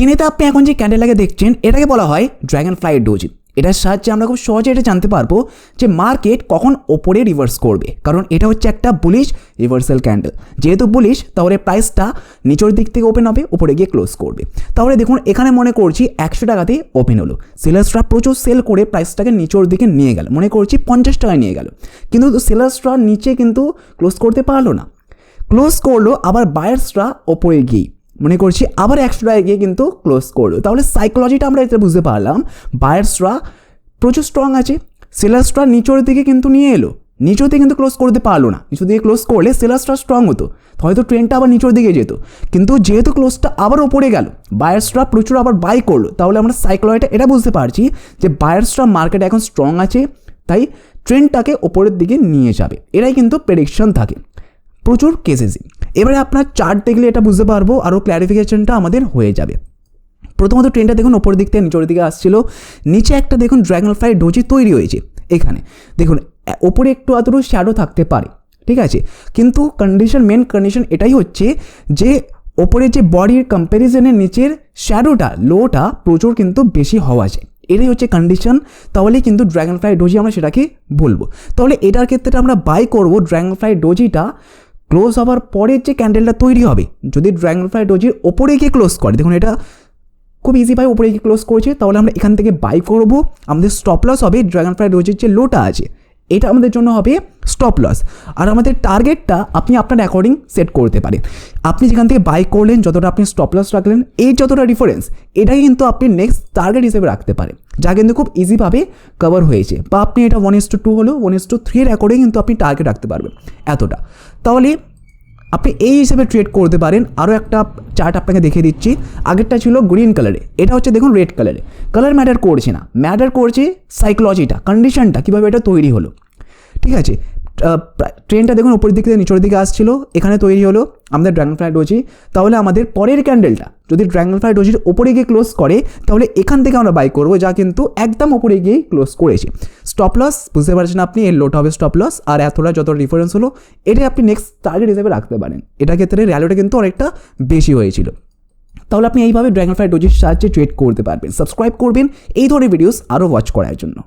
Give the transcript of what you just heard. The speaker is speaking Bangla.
স্ক্রিনেতে আপনি এখন যে ক্যান্ডেলটাকে দেখছেন, এটাকে বলা হয় ড্র্যাগন ফ্লাই ডোজ এটার সাহায্যে আমরা খুব সহজে এটা জানতে পারব যে মার্কেট কখন ওপরে রিভার্স করবে। কারণ এটা হচ্ছে একটা বুলিশ রিভার্সাল ক্যান্ডেল যেহেতু বুলিশ তাহলে প্রাইসটা নিচের দিক থেকে ওপেন হবে ওপরে গিয়ে ক্লোজ করবে। তাহলে দেখুন, এখানে মনে করছি একশো টাকাতেই ওপেন হলো। সেলার্সরা প্রচুর সেল করে প্রাইসটাকে নিচের দিকে নিয়ে গেল। মনে করছি পঞ্চাশ টাকায় নিয়ে গেল। কিন্তু সেলার্সরা নিচে কিন্তু ক্লোজ করতে পারল না। ক্লোজ করল, আবার বায়ার্সরা ওপরে গিয়ে মনে করছি, আবার একশো টাকায় গিয়ে কিন্তু ক্লোজ করল। তাহলে সাইকোলজিটা আমরা এটা বুঝতে পারলাম বায়ার্সরা প্রচুর স্ট্রং আছে সেলার্সরা নিচের দিকে কিন্তু নিয়ে এলো। নিচের দিকে কিন্তু ক্লোজ করতে পারল না। নিচের দিকে ক্লোজ করলে সেলার্সরা স্ট্রং হতো। হয়তো ট্রেনটা আবার নিচের দিকে যেত। কিন্তু যেহেতু ক্লোজটা আবার ওপরে গেল বায়ার্সরা প্রচুর আবার বাই করল। তাহলে আমরা সাইকোলজিটা এটা বুঝতে পারছি যে বায়ার্সরা মার্কেট এখন স্ট্রং আছে, তাই ট্রেনটাকে ওপরের দিকে নিয়ে যাবে। এরাই কিন্তু প্রেডিকশন থাকে। প্রচুর কেসেসই এবারে আপনার চার্ট দেখলে এটা বুঝতে পারব আরও ক্ল্যারিফিকেশনটা আমাদের হয়ে যাবে। প্রথমত ট্রেনটা দেখুন, ওপর দিক থেকে নিচের দিকে আসছিল। নিচে একটা দেখুন ড্র্যাগন ফ্লাই ডোজি তৈরি হয়েছে, এখানে। দেখুন ওপরে একটু আদৌ শ্যাডো থাকতে পারে, ঠিক আছে? কিন্তু কন্ডিশন মেন কন্ডিশন এটাই হচ্ছে যে, ওপরে যে বডির কম্প্যারিজনের নিচের শ্যাডোটা লোটা প্রচুর কিন্তু বেশি হওয়া যায়। এটাই হচ্ছে কন্ডিশন তাহলে কিন্তু ড্র্যাগন ফ্লাই ডোজি আমরা সেটাকে বলব। তাহলে এটার ক্ষেত্রে আমরা বাই করব ড্র্যাগন ফ্লাই ডোজিটা ক্লোজ হওয়ার পরে যে ক্যান্ডেলটা তৈরি হবে, যদি ড্রাগন ফ্লাই ডোজির ওপরে গিয়ে ক্লোজ করে, দেখুন এটা খুব ইজি ইজিভাবে ওপরে গিয়ে ক্লোজ করেছে, তাহলে আমরা এখান থেকে বাই করব। আমাদের স্টপ লস হবে ড্রাগন ফ্লাই রোজের যে লোটা আছে। এটা আমাদের জন্য হবে স্টপ লস আর আমাদের টার্গেটটা আপনি আপনার অ্যাকর্ডিং সেট করতে পারেন। আপনি যেখান থেকে বাই করলেন, যতটা আপনি স্টপ লস রাখলেন, এই যতটা ডিফারেন্স এটাই কিন্তু আপনি নেক্সট টার্গেট হিসেবে রাখতে পারেন। যা কিন্তু খুব ইজিভাবে কভার হয়েছে। বা আপনি এটা ওয়ান ইস টু টু হলেও ওয়ান ইস টু থ্রির অ্যাকর্ডিং কিন্তু আপনি টার্গেট রাখতে পারবেন। এতটা। তাহলে আপনি এই হিসেবে ট্রেড করতে পারেন। আরও একটা চার্ট আপনাকে দেখিয়ে দিচ্ছি। আগেরটা ছিল গ্রিন কালারে এটা হচ্ছে দেখুন রেড কালারে কালার ম্যাটার করছে না। ম্যাটার করছে সাইকোলজিটা কন্ডিশনটা কীভাবে এটা তৈরি হলো। ঠিক আছে? ট্রেনটা দেখুন উপরের দিক থেকে নিচের দিকে আসছিল, এখানে তৈরি হলো আমাদের ড্রাগন ফ্লাই ডোজি তাহলে আমাদের পরের ক্যান্ডেলটা যদি ড্রাগন ফ্লাই ডোজির ওপরে গিয়ে ক্লোজ করে, তাহলে এখান থেকে আমরা বাই করব, যা কিন্তু একদম ওপরে গিয়েই ক্লোজ করেছে। স্টপ লস বুঝতে পারছেন আপনি, এর লোটা হবে স্টপ লস আর এতটা যত ডিফারেন্স হলো এটাই আপনি নেক্সট টার্গেট হিসেবে রাখতে পারেন। এটা ক্ষেত্রে র্যালোটা কিন্তু অনেকটা বেশি হয়েছিল। তাহলে আপনি এইভাবে ড্রাগন ফ্লাই ডোজির সাহায্যে ট্রেড করতে পারবেন। সাবস্ক্রাইব করবেন, এই ধরনের ভিডিওস আরও ওয়াচ করার জন্য।